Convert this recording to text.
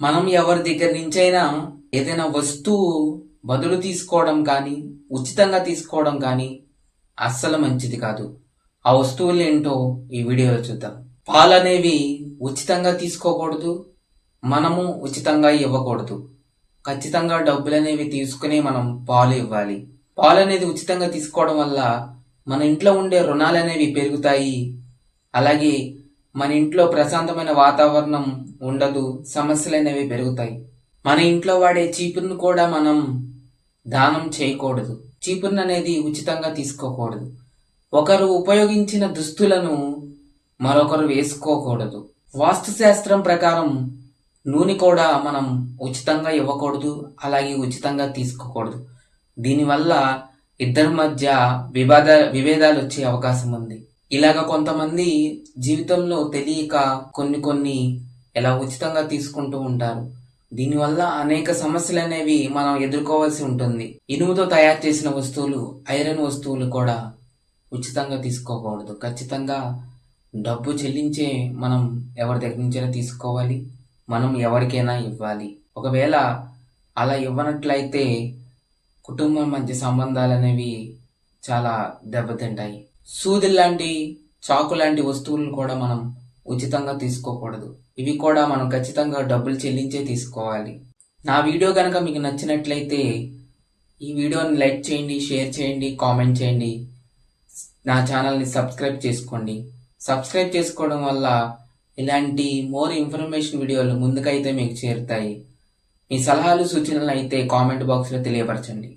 మనం ఎవరి దగ్గర నుంచైనా ఏదైనా వస్తువు బదులు తీసుకోవడం కానీ ఉచితంగా తీసుకోవడం కానీ అస్సలు మంచిది కాదు. ఆ వస్తువులు ఏంటో ఈ వీడియోలో చూద్దాం. పాలు అనేవి ఉచితంగా తీసుకోకూడదు మనము ఉచితంగా ఇవ్వకూడదు. ఖచ్చితంగా డబ్బులు అనేవి తీసుకుని మనం పాలు ఇవ్వాలి. పాలు అనేది ఉచితంగా తీసుకోవడం వల్ల మన ఇంట్లో ఉండే రుణాలు అనేవి పెరుగుతాయి. అలాగే మన ఇంట్లో ప్రశాంతమైన వాతావరణం ఉండదు సమస్యలు అనేవి పెరుగుతాయి. మన ఇంట్లో వాడే చీపురును కూడా మనం దానం చేయకూడదు. చీపురును అనేది ఉచితంగా తీసుకోకూడదు. ఒకరు ఉపయోగించిన దుస్తులను మరొకరు వేసుకోకూడదు. వాస్తుశాస్త్రం ప్రకారం నూనె కూడా మనం ఉచితంగా ఇవ్వకూడదు అలాగే ఉచితంగా తీసుకోకూడదు. దీనివల్ల ఇద్దరి మధ్య వివాద విభేదాలు వచ్చే అవకాశం ఉంది. ఇలాగ కొంతమంది జీవితంలో తెలియక కొన్ని కొన్ని ఎలా ఉచితంగా తీసుకుంటూ ఉంటారు. దీనివల్ల అనేక సమస్యలు అనేవి మనం ఎదుర్కోవాల్సి ఉంటుంది. ఇనుముతో తయారు చేసిన వస్తువులు ఐరన్ వస్తువులు కూడా ఉచితంగా తీసుకోకూడదు. ఖచ్చితంగా డబ్బు చెల్లించే మనం ఎవరి దగ్గర నుంచైనా తీసుకోవాలి. మనం ఎవరికైనా ఇవ్వాలి. ఒకవేళ అలా ఇవ్వనట్లయితే కుటుంబం మధ్య సంబంధాలు అనేవి చాలా దెబ్బతింటాయి. సూది లాంటి చాకు లాంటి వస్తువులను కూడా మనం ఉచితంగా తీసుకోకూడదు. ఇవి కూడా మనం ఖచ్చితంగా డబ్బులు చెల్లించే తీసుకోవాలి. నా వీడియో కనుక మీకు నచ్చినట్లయితే ఈ వీడియోని లైక్ చేయండి షేర్ చేయండి కామెంట్ చేయండి. నా ఛానల్ని సబ్స్క్రైబ్ చేసుకోండి. సబ్స్క్రైబ్ చేసుకోవడం వల్ల ఇలాంటి మోర్ ఇన్ఫర్మేషన్ వీడియోలు ముందుకైతే మీకు చేరుతాయి. మీ సలహాలు సూచనలు అయితే కామెంట్ బాక్స్లో తెలియపరచండి.